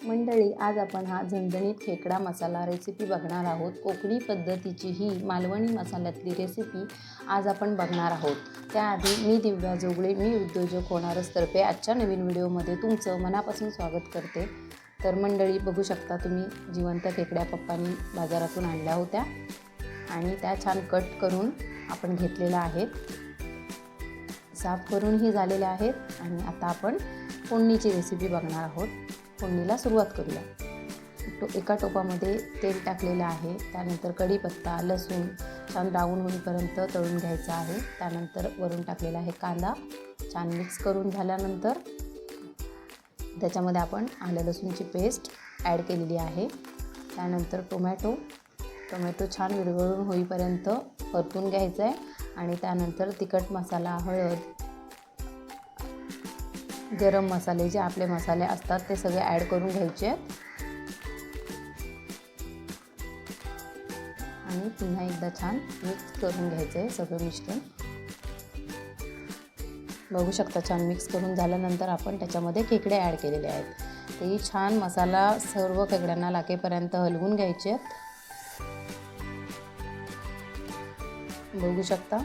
मंडळी आज आपण हा झणझणीत खेकडा मसाला रेसिपी बघणार आहोत. कोकणी पद्धतीची ही मालवणी मसाल्यातली रेसिपी आज आपण बघणार आहोत. त्याआधी मी दिव्या जोगळे मी उद्योजक होणारच तर्फे आजच्या नवीन व्हिडिओमध्ये तुमचं मनापासून स्वागत करते. तर मंडळी बघू शकता तुम्ही जिवंत खेकड्या पप्पांनी बाजारातून आणल्या होत्या आणि त्या छान कट करून आपण घेतलेल्या आहेत. साफ करूनही झालेल्या आहेत आणि आता आपण फोडणीची रेसिपी बघणार आहोत. फोडणीला सुरुवात करूया. तो एका टोपामध्ये तेल टाकलेलं आहे. त्यानंतर कढीपत्ता लसूण छान ब्राऊन होईपर्यंत तळून घ्यायचं आहे. त्यानंतर वरून टाकलेला आहे कांदा. छान मिक्स करून झाल्यानंतर त्याच्यामध्ये आपण आलं लसूणची पेस्ट ॲड केलेली आहे. त्यानंतर टोमॅटो टोमॅटो छान विरघळून होईपर्यंत परतून घ्यायचं आहे आणि त्यानंतर तिखट मसाला हळद गरम मसाले जे आपले मसाले असतात ते सगळे ॲड करून घ्यायचे आहेत. आणि पुन्हा एकदा छान मिक्स करून घ्यायचं आहे सगळं मिश्रण. बघू शकता छान मिक्स करून झाल्यानंतर आपण त्याच्यामध्ये खेकडे ॲड केलेले आहेत. तेही छान मसाला सर्व खेकड्यांना लाकेपर्यंत हलवून घ्यायचे आहेत. बघू शकता.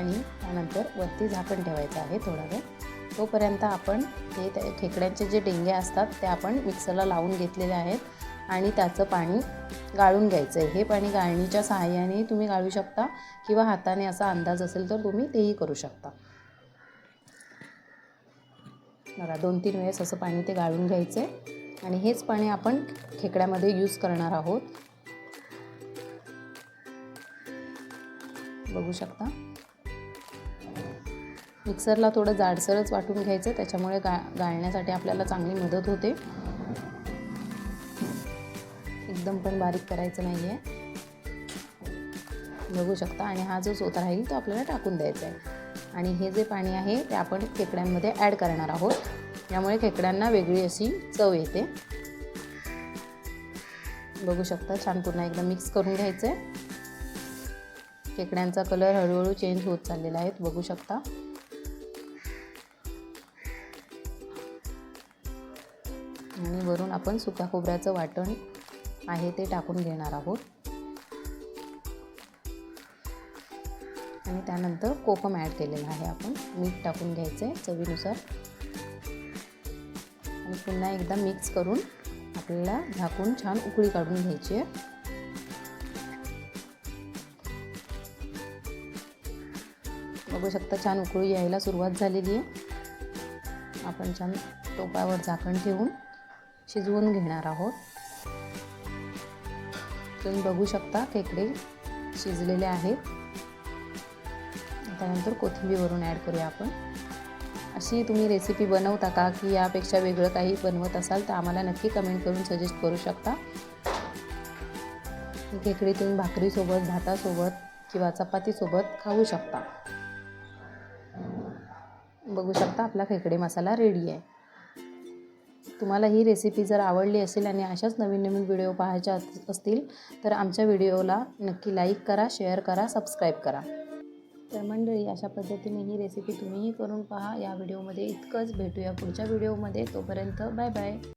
आणि त्यानंतर वरती झाकण ठेवायचं आहे थोडा वेळ तोपर्यंत आपण हे त्या खेकड्यांचे जे डेंगे असतात ते आपण मिक्सरला लावून घेतलेले आहेत आणि त्याचं पाणी गाळून घ्यायचं आहे हे पाणी गाळणीच्या सहाय्याने तुम्ही गाळू शकता किंवा हाताने असा अंदाज असेल तर तुम्ही तेही करू शकता. बघा दोन तीन वेळेस असं पाणी ते गाळून घ्यायचं आहे आणि हेच पाणी आपण खेकड्यामध्ये यूज करणार आहोत. बघू शकता? मिक्सरला थोडं जाडसरच वाटून घ्यायचं त्याच्यामुळे गा गाळण्यासाठी आपल्याला चांगली मदत होते. एकदम पण बारीक करायचं नाही आहे बघू शकता आणि हा जो सोता राहील तो आपल्याला टाकून द्यायचा आहे. आणि हे जे पाणी आहे ते आपण खेकड्यांमध्ये ॲड करणार आहोत. यामुळे खेकड्यांना वेगळी अशी चव येते. बघू शकता छान पुन्हा एकदा मिक्स करून घ्यायचं आहे खेकड्यांचा कलर हळूहळू चेंज होत चाललेला आहे बघू शकता. आणि वरून आपण सुक्या खोबऱ्याचं वाटण आहे ते टाकून घेणार आहोत. आणि त्यानंतर कोकम ॲड केलेलं आहे आपण. मीठ टाकून घ्यायचं आहे चवीनुसार. आणि पुन्हा एकदा मिक्स करून आपल्याला झाकून छान उकळी काढून घ्यायची आहे. बघू शकता छान उकळी यायला सुरुवात झालेली आहे. आपण छान टोपावर झाकण ठेवून शिजवून घेणार आहोत. तुम्ही बघू शकता खेकडे शिजलेले आहेत. त्यानंतर कोथिंबीरवरून ॲड करूया आपण. अशी तुम्ही रेसिपी बनवता का की यापेक्षा वेगळं काही बनवत असाल तर आम्हाला नक्की कमेंट करून सजेस्ट करू शकता. ही खेकडी तुम्ही भाकरीसोबत भातासोबत किंवा चपातीसोबत खाऊ शकता. बघू शकता आपला खेकडे मसाला रेडी आहे. तुम्हाला ही रेसिपी जर आवडली असेल आणि अशाच नवीन नवीन व्हिडिओ पाहायच्या असतील तर आमच्या व्हिडिओला नक्की लाईक करा शेअर करा सबस्क्राईब करा. तर मंडळी अशा पद्धतीने ही रेसिपी तुम्हीही करून पहा. या व्हिडिओमध्ये इतकंच. भेटूया पुढच्या व्हिडिओमध्ये तोपर्यंत बाय बाय